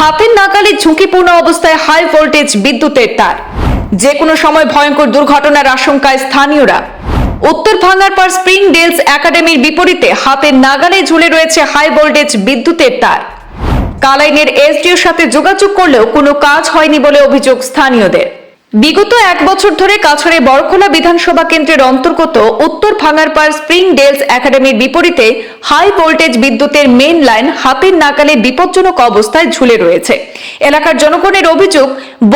হাতের নাগালে ঝুঁকিপূর্ণ অবস্থায় হাই ভোল্টেজ বিদ্যুতের তার। যে কোনো সময় ভয়ঙ্কর দুর্ঘটনার আশঙ্কায় স্থানীয়রা। উত্তর ভাঙ্গার পর স্প্রিং ডেলস একাডেমির বিপরীতে হাতের নাগালে ঝুলে রয়েছে হাই ভোল্টেজ বিদ্যুতের তার। কালাইনের এসডিওর সাথে যোগাযোগ করলেও কোনো কাজ হয়নি বলে অভিযোগ স্থানীয়দের। বিগত এক বছর ধরে কাছড়ে বড়খোলা বিধানসভা কেন্দ্রের অন্তর্গত উত্তর ভাঙারপাড় স্প্রিং ডেলস একাডেমির বিপরীতে হাই ভোল্টেজ বিদ্যুতের মেইন লাইন হাতের নাকালে বিপজ্জনক অবস্থায় ঝুলে রয়েছে। এলাকার জনগণের অভিযোগ,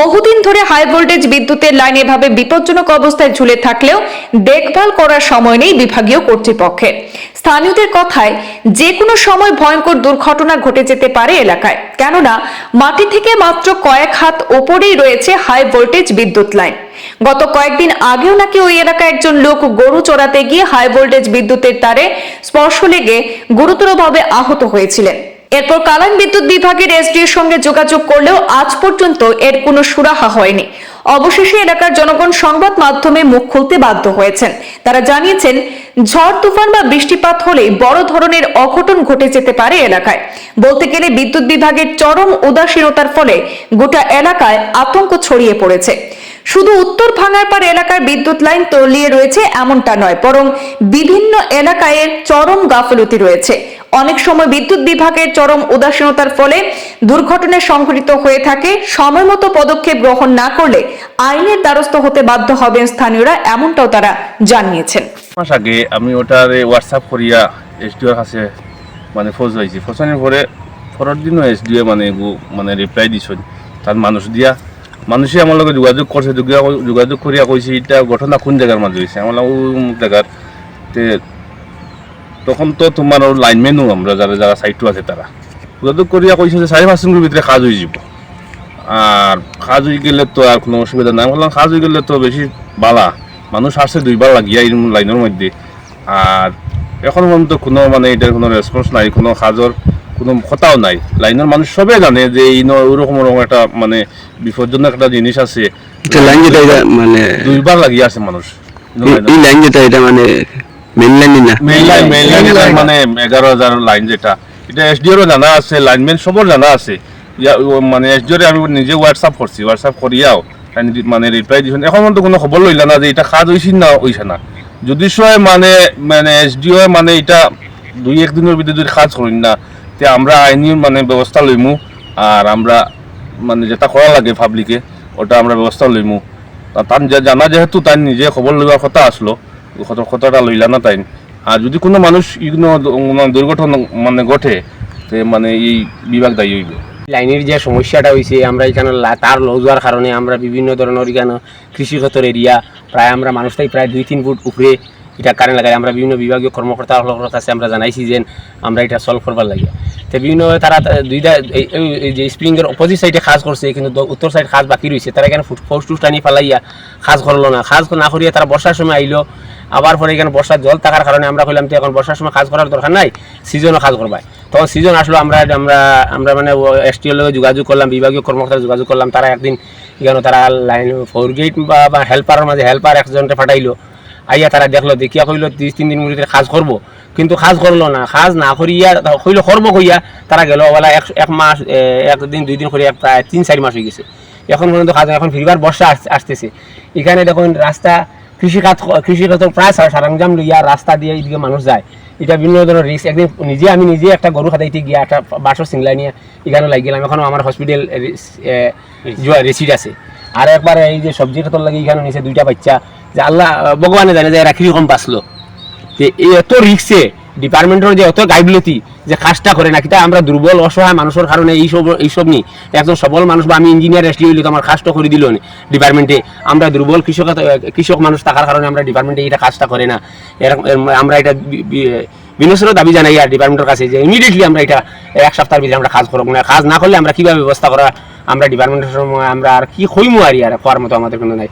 বহুদিন ধরে হাই ভোল্টেজ বিদ্যুতের লাইন এভাবে বিপজ্জনক অবস্থায় ঝুলে থাকলেও দেখভাল করার সময় নেই বিভাগীয় কর্তৃপক্ষের। স্থানীয়দের কথায় যে কোনো সময় ভয়ঙ্কর দুর্ঘটনা ঘটে যেতে পারে এলাকায়। কেননা, মাটি থেকে মাত্র কয়েক হাত ওপরেই রয়েছে হাই ভোল্টেজ বিদ্যুৎ লাইন গত কয়েকদিন আগেও নাকি ওই এলাকায় একজন লোক গরু চড়াতে গিয়ে হাই ভোল্টেজ বিদ্যুতের তারে স্পর্শ লেগে গুরুতরভাবে আহত হয়েছিলেন। এরপর কালান বিদ্যুৎ বিভাগের এসডির সঙ্গে যোগাযোগ করলেও আজ পর্যন্ত এর কোনো সুরাহা হয়নি। অবশেষে এলাকার জনগণ সংবাদ মাধ্যমে মুখ খুলতে বাধ্য হয়েছেন। তারা জানিয়েছেন, ঝড়, তুফান বা বৃষ্টিপাত হলে বড় ধরনের অঘটন ঘটে যেতে পারে এলাকায়। বলতে গেলে বিদ্যুৎ বিভাগের চরম উদাসীনতার ফলে গোটা এলাকায় আতঙ্ক ছড়িয়ে পড়েছে। শুধু উত্তর ভাঙারপাড় এলাকার বিদ্যুৎ লাইন তলিয়ে রয়েছে এমনটা নয়, বরং বিভিন্ন এলাকায় চরম গাফলতি রয়েছে। অনেক সময় বিদ্যুৎ বিভাগের চরম উদাসীনতার ফলে দুর্ঘটনা সংঘটিত হয়ে থাকে। সময় মতো পদক্ষেপ গ্রহণ না করলে আইনের দ্বারস্থ হতে বাধ্য হবেন স্থানীয়রা, এমনটাও তারা জানিয়েছেন। মাস আগে আমি ওটার হোয়াটসঅ্যাপ করিয়া এসডিওর কাছে মানে ফোজ হয়েছি ফোসানোর পরে পরের দিনও এসডিও মানে মানে রিপ্লাই দিছেন। তার মানুষ দিয়া মানুষই আমার লগে যোগাযোগ করছে যোগা- যোগাযোগ করিয়া কইছে এটা ঘটনা কোন জায়গার মাঝে হয়েছে আমার অমুক জায়গার তখন তো তোমার লাইনম্যানও আমরা, যারা যারা সাইটও আছে তারা। যোগাযোগ করিয়া কইছে যে চারি পাঁচ ভিতরে কাজ হয়ে যাব আর কাজ হয়ে গেলে তো আর কোনো অসুবিধা নাই। বললাম কাজ হয়ে গেলে তো বেশি বালা। মানুষ আসছে দুইবার লাগিয়া এই লাইনের মধ্যে। আর এখন পর্যন্ত কোনো মানে এটার কোনো রেসপন্স নাই, কোনো কাজর কোনো কথাও নাই। লাইনের মানুষ সবে জানে যে এই ওরকম ওরকম একটা মানে বিপজ্জনক একটা জিনিস আছে। লাইন যেটা মানে দুইবার লাগিয়ে আছে মানুষ। এই- লাইন যেটা এটা মানে মেন লাইন না। লাইন লাইন মানে এগারো হাজার লাইন যেটা। এটা এসডিওরও জানা আছে লাইনম্যান সবর জানা আছে। মানে এসডিওরে আমি নিজে হোয়াটসঅ্যাপ করছি হোয়াটসঅ্যাপ করিয়াও। মানে রিপ্লাই দিছেন এখন কোনো খবর লইলা না যে এটা কাজ হয়েছে না হইছে না। যদি সয় মানে মানে এসডিও মানে এটা দুই একদিনের ভিতরে যদি কাজ করেন না তে আমরা আইনি মানে ব্যবস্থা লইমু, আর আমরা মানে যেটা করা লাগে পাবলিকে ওটা আমরা ব্যবস্থা লইমু। তার জানা যেহেতু তাই নিজে খবর লইবার কথা আসলো কথাটা লইলা না তাই। আর যদি কোনো মানুষ ইগনো দুর্ঘটনা মানে ঘটে, তে মানে এই বিভাগ দায়ী হইব। লাইনের যে সমস্যাটা হয়েছে আমরা এখানে তার লো যাওয়ার কারণে আমরা বিভিন্ন ধরনের এখানে কৃষিগত এরিয়া প্রায় আমরা মানুষটাই প্রায় দুই, তিন ফুট উপরে এটা কারেন্ট লাগাই, আমরা বিভিন্ন বিভাগীয় কর্মকর্তা কাছে আমরা জানাইছি যে আমরা এটা সলভ করবার লাগে তো বিভিন্ন তারা দুইটা এই- যে স্প্রিংয়ের অপোজিট সাইডে কাজ করছে, কিন্তু উত্তর সাইড কাজ বাকি রয়েছে তারা এখানে পোস্ট টুস টানি ফেলাইয়া কাজ করল না। কাজ না করিয়া তারা বর্ষার সময় আইলো, আবার পরে এখানে বর্ষার জল থাকার কারণে আমরা কইলাম তো এখন বর্ষার সময় কাজ করার দরকার নাই সিজনও কাজ করবাই তখন সিজন আসলো, আমরা আমরা আমরা মানে এসটিওর লগে যোগাযোগ করলাম, বিভাগীয় কর্মকর্তা যোগাযোগ করলাম। তারা একদিন এখানে তারা লাইন ফোর গেট বা হেল্পারের মাঝে হেল্পার একজনকে ফাটাইলো আইয়া তারা দেখল দেখিয়া কইলো দুই তিন দিন মধ্যে কাজ করব? কিন্তু কাজ করল না কাজ না করিয়া কইলো করব কইয়া? তারা গেল ওলা এক এক মাস একদিন দুই দিন করিয়া প্রায় তিন চারি মাস হয়ে গেছে। এখন পর্যন্ত কাজ না। এখন ফিরবার বর্ষা আস- আসতেছে। এখানে দেখুন রাস্তা কৃষিখাত কৃষিখাত প্রায় সার- সরঞ্জাম লইয়া রাস্তা দিয়ে এইদিকে মানুষ যায়। এটা বিভিন্ন ধরনের রিস্ক একদিন নিজে আমি নিজে একটা গরু খাতাইতে গিয়ে একটা বাসর সিংলা নিয়ে এখানে লাগ গেলাম। এখনও আমার হসপিটাল রেসিড আছে। আর একবার এই যে সবজি খাতর লাগে এখানে নিচে দুইটা বাচ্চা যে আল্লাহ ভগবানে জানে যে এরা কীরকম বাঁচলো। যে এই এত রিক্সে ডিপার্টমেন্টের যে এত গাইবিলতি যে কাজটা করে না কিতা আমরা দুর্বল অসহায় মানুষের কারণে এইসব এইসব নি। একজন সবল মানুষ বা আমি ইঞ্জিনিয়ার এসটি হইলে তো আমার কাজটা করে দিল ডিপার্টমেন্টে আমরা দুর্বল কৃষক কৃষক মানুষ থাকার কারণে আমরা ডিপার্টমেন্টে এটা কাজটা করে না। এরকম আমরা এটা বি- বি- দাবি জানাই আর ডিপার্টমেন্টের কাছে যে ইমিডিয়েটলি আমরা এটা এক সপ্তাহের ভিতরে আমরা কাজ করব না কাজ না করলে আমরা কীভাবে ব্যবস্থা করা আমরা ডিপার্টমেন্টের সময়, আমরা আর কি হইমু আর আর হওয়ার মতো আমাদের কোনো নাই।